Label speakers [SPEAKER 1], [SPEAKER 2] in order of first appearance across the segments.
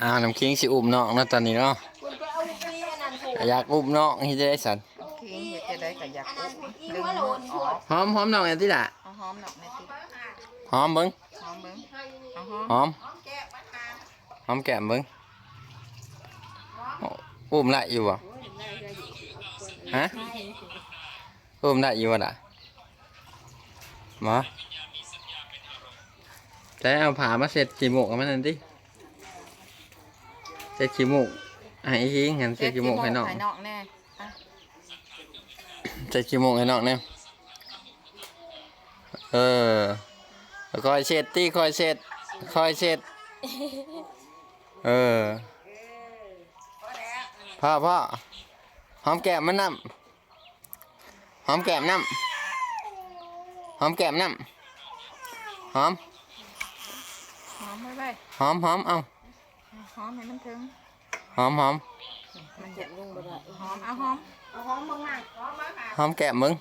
[SPEAKER 1] อ่าน้ำคิงสิอุ้มน้องเนาะตอนนี้เนาะ
[SPEAKER 2] คุณไปเอาปีอันนั้นถูก
[SPEAKER 1] อยากอุ้มน้องที่ได้สัน
[SPEAKER 3] คิงเฮ็ดจะได้ก็อยาก
[SPEAKER 2] อัน
[SPEAKER 3] อุ้
[SPEAKER 2] นั้น
[SPEAKER 3] ม
[SPEAKER 2] อี
[SPEAKER 3] ดึง
[SPEAKER 2] ว่าโหล
[SPEAKER 3] มื
[SPEAKER 2] น
[SPEAKER 3] อ
[SPEAKER 2] หั
[SPEAKER 3] อ
[SPEAKER 2] ว
[SPEAKER 3] อก
[SPEAKER 1] หอมหอมน้องอันที่ละ
[SPEAKER 3] เอาหอมหนอกในติ
[SPEAKER 1] หอมเบิ้ง
[SPEAKER 3] หอมเบิ่งเอาหอม
[SPEAKER 1] หอมหอมแก้มเบิ้งอุ้มได้อยู่บ่ฮะอุ้มได้อยู่บ่ล่ะหมอจะเอาผ้ามาเสร็จขี้มูกกับมันนั่นดิ เสร็จขี้มูกให้อีคิงเห็นเสร็จขี้มูกให้น้อง
[SPEAKER 3] ให้นอกแน่อะ
[SPEAKER 1] ใส่ขี้โมงให้น้องเนี่ยเออคอยเช็ดตี้คอยเช็ดคอยเช็ดเออพ่อพ่อหอมแก้มมันน้ำหอมแก้มน้ำหอมแก้มน้ำหอม
[SPEAKER 3] หอมไว้ไว้
[SPEAKER 1] หอมหอมเอา
[SPEAKER 3] หอมให้มันถึง
[SPEAKER 1] หอมหอม
[SPEAKER 3] มันจะลุงบ่ได้หอมเอาหอม
[SPEAKER 2] เอาหอมบางหน้า
[SPEAKER 1] หอมแก้มมึง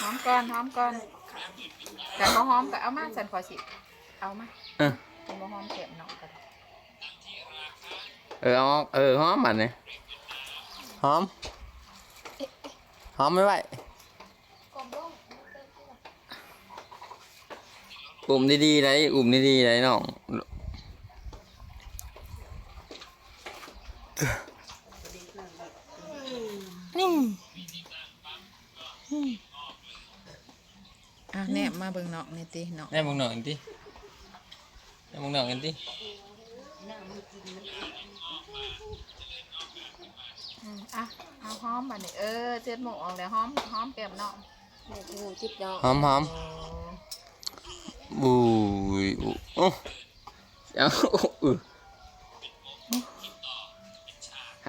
[SPEAKER 3] หอมก่อนหอมก่อนแต่บ่หอมก็เอามาฉันขอสิเอามา
[SPEAKER 1] เออ
[SPEAKER 3] เป็นบ่หอมเก็บนอกก็ได้
[SPEAKER 1] เออเอาเออหอมมันเนี่ยหอมหอมไม่ไหว
[SPEAKER 2] กลมลง
[SPEAKER 1] อุ่มดีๆเลยอุ่มดีๆเลยน้อง
[SPEAKER 3] อะแนบมาเบิ่งนอกนี่ตินอก
[SPEAKER 1] แม่มึงหน่อยดิแม่มึงหน่อยกันดิ
[SPEAKER 3] อืมอะเอาหอมบัดนี้เออเจ็ดโมงออกแล้วหอมหอมแก้มนอก
[SPEAKER 2] แม่กูจิบดอก
[SPEAKER 1] หอมหอม
[SPEAKER 3] โอ้
[SPEAKER 1] บุยอู้โอ้เอาอือ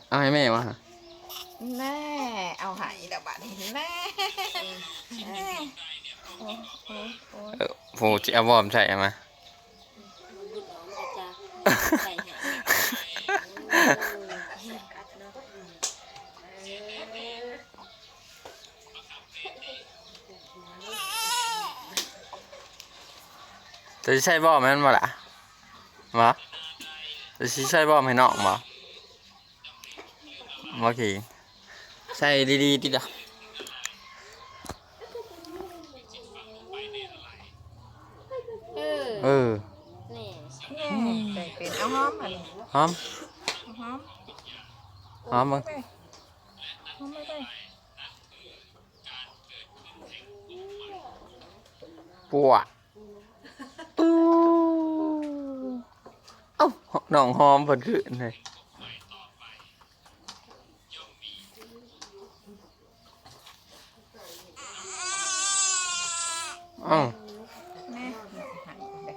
[SPEAKER 1] เอาให้แม่วะ
[SPEAKER 3] แน่เอาใหายแล้วบัดนี้แน่แน่โอ้โอ้โอ้
[SPEAKER 1] เออโหจะเอาบอมใส่มา
[SPEAKER 2] บุดออกมาจากใส่ให้
[SPEAKER 1] จะใช่บอมมันบ่ล่ะมาจะใช่บอมให้น้องบ่โอเคใส่ดีๆดิล่ะ
[SPEAKER 2] เออ
[SPEAKER 1] เออ
[SPEAKER 2] นี่
[SPEAKER 3] ใส่เป็นเอาหอมบัดนี้
[SPEAKER 1] หอม
[SPEAKER 3] เอาหอม
[SPEAKER 1] หอมมึง
[SPEAKER 3] ไปหอมไปไป
[SPEAKER 1] ปวดตู้เอ้า น้องหอมเพิ่นขึ้นเลยเอ้า
[SPEAKER 3] แน่าไป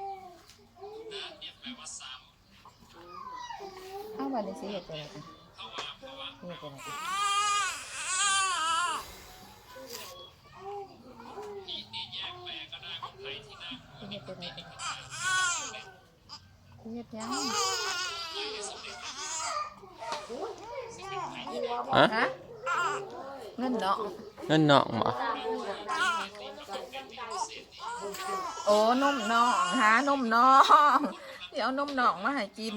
[SPEAKER 3] เอาบัดนี้สิเฮ็ดจังได๋เฮ็ดจังได๋เฮ็ดจังได๋ เฮ็ดยัง
[SPEAKER 1] ฮะ
[SPEAKER 3] ฮะเงินเนาะ
[SPEAKER 1] เงินน้องบ่
[SPEAKER 3] โอ้นมน้องหานมน้องเดี๋ยวนมน้องมาให้กิน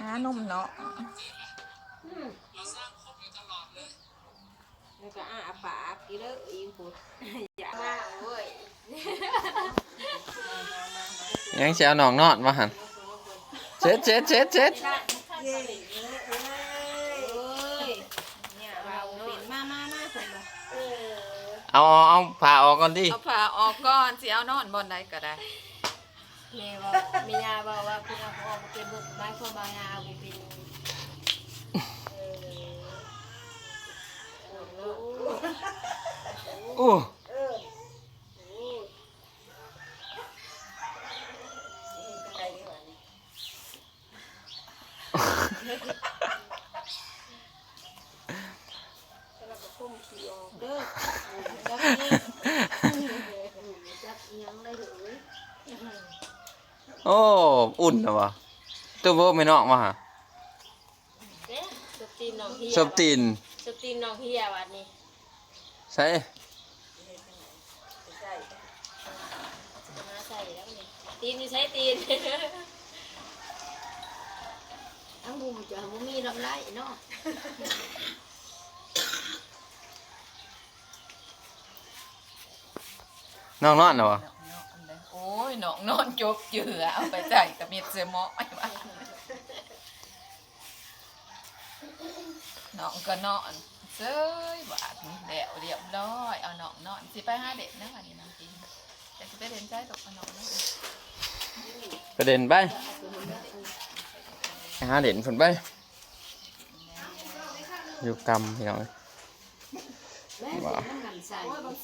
[SPEAKER 3] หานมน้อง
[SPEAKER 2] แล้วก็อ้าปากกินเลิกอีกคนอยากมาเว้ย
[SPEAKER 1] ยังสิเอาน้องนอนมาหั่น เจ็ดเจ็ดเจ็ดเจ็ด
[SPEAKER 2] เอ้ยเนี่ยเราเป็นมามามาคนละเอา
[SPEAKER 1] เอาเอาผ่าออกก่อนดิ
[SPEAKER 3] เอาผ้าออกก่อนสิเอานอนบนใดก็ได้
[SPEAKER 2] แม่ว่าแม่ยาบอกว่าคุณเอาออกมาเป็นบุกไม้คนบางยาเอาไปเป็นออโอ้โห
[SPEAKER 1] โอ้
[SPEAKER 2] เออใครดีกว่านี่แล้วก็พุ่มขี้ออกเด้อจับนี่จับอีหยังได้หรือ
[SPEAKER 1] โอ้อุ่นนะวะตัวโบไม่นอกมาหา
[SPEAKER 2] เด้สตีนน้องเฮีย
[SPEAKER 1] สบตีน
[SPEAKER 2] สตีนน้องเฮียวันนี้
[SPEAKER 1] ใช่
[SPEAKER 2] มาใส่แล้วนี่ตีนนี่ใช้ตีนทั้งบุมจะบุมีลำไรเนาะ
[SPEAKER 1] น้องนอนเหรอ
[SPEAKER 3] โอ้ย น้องนอนจกเจือเอาไปใส่กับเม็ดเสยหมอไว้ว่าน้องก็นอนเซ้ยบาดแล้วเรียบร้อยเอาน้องนอนสิไปหาเด็กนะวันนี้น้องกินแต่สิไปเรียนใจตกเอาน้องนะ
[SPEAKER 1] ประเด็นไปไปหาเด่นผลไปอยู่กรรมพี่น้อง
[SPEAKER 2] แม่เด็กน้ำมันใส่บาง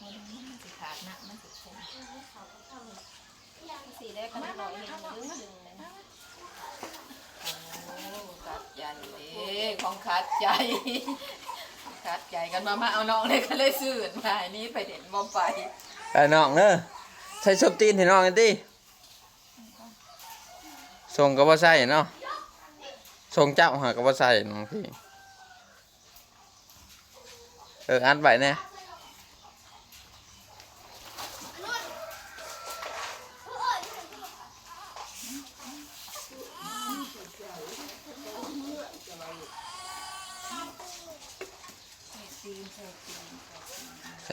[SPEAKER 3] มันมันสิขาดนะมันสิคง
[SPEAKER 2] สีได้ขนาดน้อยเห็นดึงดึงเลย
[SPEAKER 3] ขาดใจเด้ของขาดใจขาดใจกันมามาเอาน้องเลยก็เลยซื่นมาอันนี้ไปเด่นบ่ไป
[SPEAKER 1] ไปน้องเนอะใช้ชบตีนให้น้องกันดิส่งก็บ่ใส่เนาะส่งเจ้าหาก็บ่ใส่น้องพี่เอออัดไว้แน่ใ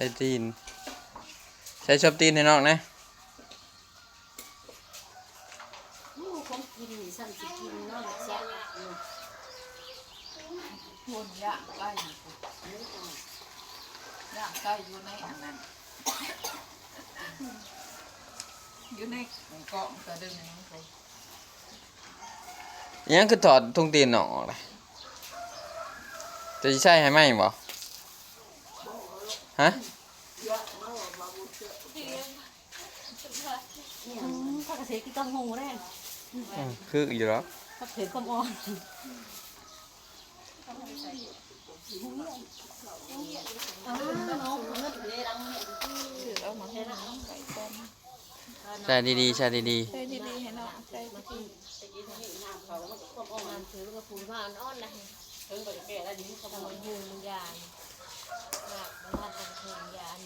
[SPEAKER 1] ช้ตีน ใช้ชอบตีนให้น้องนะ
[SPEAKER 2] ลูกของกินสั่นสิกินเนาะแซ่บ
[SPEAKER 3] คนย่างใกล้อยู่ย่างใกล้อยู่ในอันนั้นอยู่ในกล่องกระดึงอันนั้นไป
[SPEAKER 1] อิหยังคือถอดทุ่งตีนน้องออกเลยจะใช่ให้ไหมบ่ ฮะ
[SPEAKER 2] ถ้ากระเทกินต้องหูได้
[SPEAKER 1] อืมคืออยู่แล้ว
[SPEAKER 2] ถ้าเผ็ดก็อ่อน
[SPEAKER 3] ถือเอามาให้น้องใส่ต้ม
[SPEAKER 1] ใช่ดีๆใช่ดี
[SPEAKER 3] ใส่ดีๆให้น้องใส่ดี
[SPEAKER 2] อ่อนถือกับผูผ้าอ่อนนะถึงไปแก่แล้วดิ้นเขามันหูมันยาน มากมันทำเป็นเพลงยาน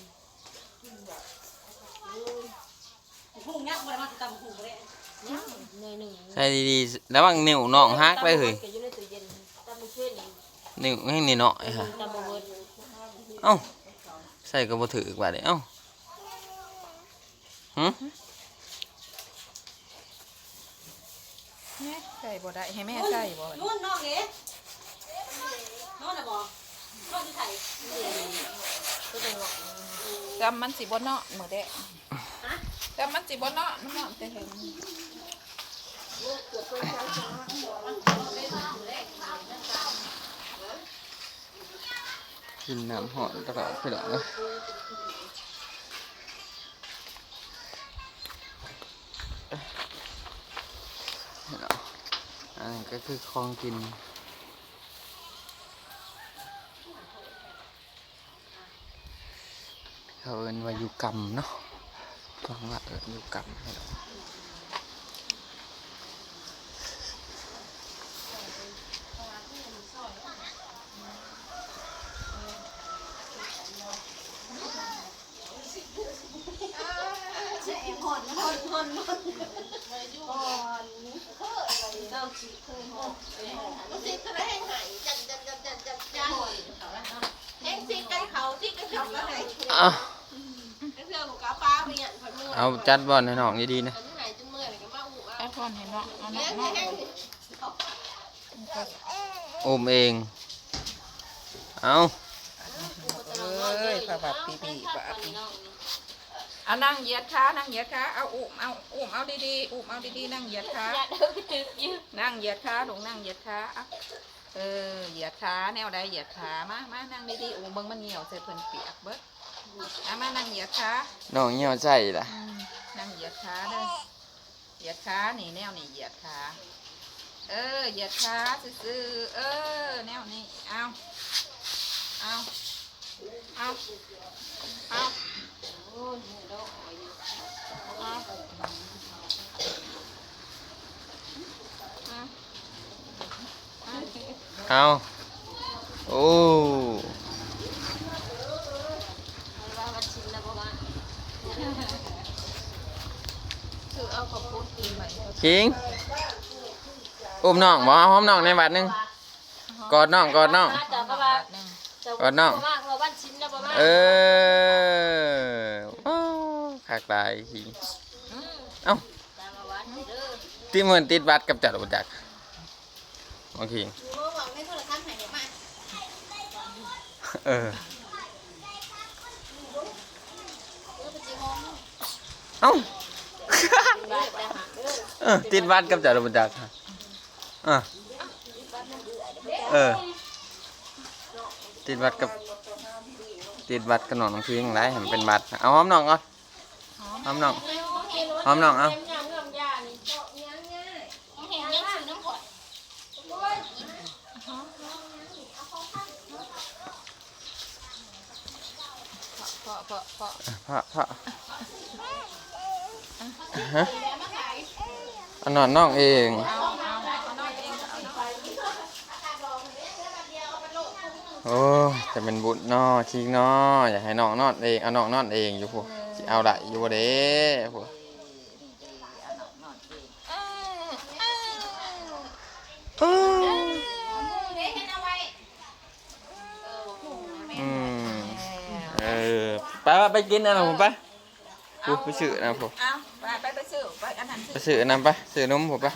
[SPEAKER 4] พุ่งยักษ์มามาตำพุ่งเลย
[SPEAKER 2] ย่างเนยหนึ่ง
[SPEAKER 1] ๆใช่ดีๆระวังนิ้วน้องฮักไปเฮ้ย
[SPEAKER 2] อยู่ในตู้เย็นตำมันขึ้น
[SPEAKER 1] นิ้วให้นี่เนาะไอ้ห่า
[SPEAKER 2] ตำมันเวิร์ด
[SPEAKER 1] เอ้าใส่ก็บ่ถือกว่าเด้เอ้าหึ
[SPEAKER 3] แม่ใส่บ่ได้ให้แม่ใส่บ่
[SPEAKER 4] นู่นน้องเอ๋นู่นน่ะบ่น้องที่ไทย
[SPEAKER 2] ก็ต้องบอ ก
[SPEAKER 3] จำมันสิบ่เนาะมื้อเด้จำมันสิบ่เนาะมันเนาะแต่เห็น
[SPEAKER 1] กินน้ำหอนตลอดพี่น้องเลยนะอันนี้ก็คือของกิน เขาเอินวายู่กรรมเนาะฟังว่าเอินอยู่กรรมให้ เราเอาเอาจัดบอลให้น้องดีๆนะ
[SPEAKER 3] ไอ้พ่อนให้เนาะเอาเนาะเนาะ
[SPEAKER 1] โอมเอง เอา
[SPEAKER 3] เอ้ยพระบาทปีปีบาทเอานั่งเหยียดขานั่งเหยียดขาเอาอุ้มเอาอุ้มเอาดีๆอุ้มเอาดีๆนั่งเหยียดขานั่งเหยียดขาลงนั่งเหยียดขาอะเออเหยียดขาแนวใดเหยียดขามามานั่งดีๆอุ้มเบิ่งมันเหนียวใส่เพิ่นเปียกเบิดเอามานั่งเหยียดขา
[SPEAKER 1] น้องเหี่ยวใส่ล่ะ
[SPEAKER 3] อืมนั่งเหยียดขาเด้อเหยียดขานี่แนวนี่เหยียดขาเออเหยียดขาซื่อๆเออ แนวนี้เอาเอาเอาเอา
[SPEAKER 2] โอ้ยดอกอ้อย
[SPEAKER 3] เอาเอา
[SPEAKER 1] เอาโอ้
[SPEAKER 2] ว่ามันชินแล้วบ่ว่า ขอบ คิ
[SPEAKER 1] งอุ้มน้องบ่เอาหอมน้องในบัดหนึง กอดน้องกอดน้อง
[SPEAKER 2] ก็ว่า
[SPEAKER 3] หนึ่ง
[SPEAKER 2] แต่
[SPEAKER 1] กอดน้อง
[SPEAKER 2] มากเราบ้านชิ้นแล้วประมาณ
[SPEAKER 1] เออว้าวคักตายคิงเอ้า
[SPEAKER 2] ต่ละวันเด้อ
[SPEAKER 1] ที่เหมือนติดบัตรกับจัดบ่จักโอเค
[SPEAKER 4] เอ
[SPEAKER 1] อเอ้า
[SPEAKER 2] เด้อ
[SPEAKER 1] เออติดบัตรกับจัดบ่จักอะเออ ติดบัตรกับ ติดบัตรกับน้องน้ำพิงไรให้มันเป็นบัตรเอาหอมน้องก่อนหอมน้องหอมน้องเอา
[SPEAKER 2] เต็มยางเงื่อมยานี่
[SPEAKER 4] เห็นยังซื้อน้ำขวด
[SPEAKER 3] เพาะเพาะเพาะ
[SPEAKER 1] พระพระฮะ อันนอนน้องเอง
[SPEAKER 3] เออาเอาน้อยเองเอาน้อย
[SPEAKER 1] โอ้จะเป็นบุญนอชิงนออยากให้น้องนอนเองเอาน้องนอนเองอยู่พวกเอาละอยู่เด้พวกเออไปไปไปกินอันนั้นผมไปกูไปซื้ออันนะผม
[SPEAKER 3] เอา ไปไปไปซื้อไปอันนั้น
[SPEAKER 1] ไป
[SPEAKER 3] ซื้อ
[SPEAKER 1] ซื้ออันนั้นไปซื้อนมผมไป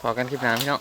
[SPEAKER 1] พอกันคลิปหน้าพี่น้อง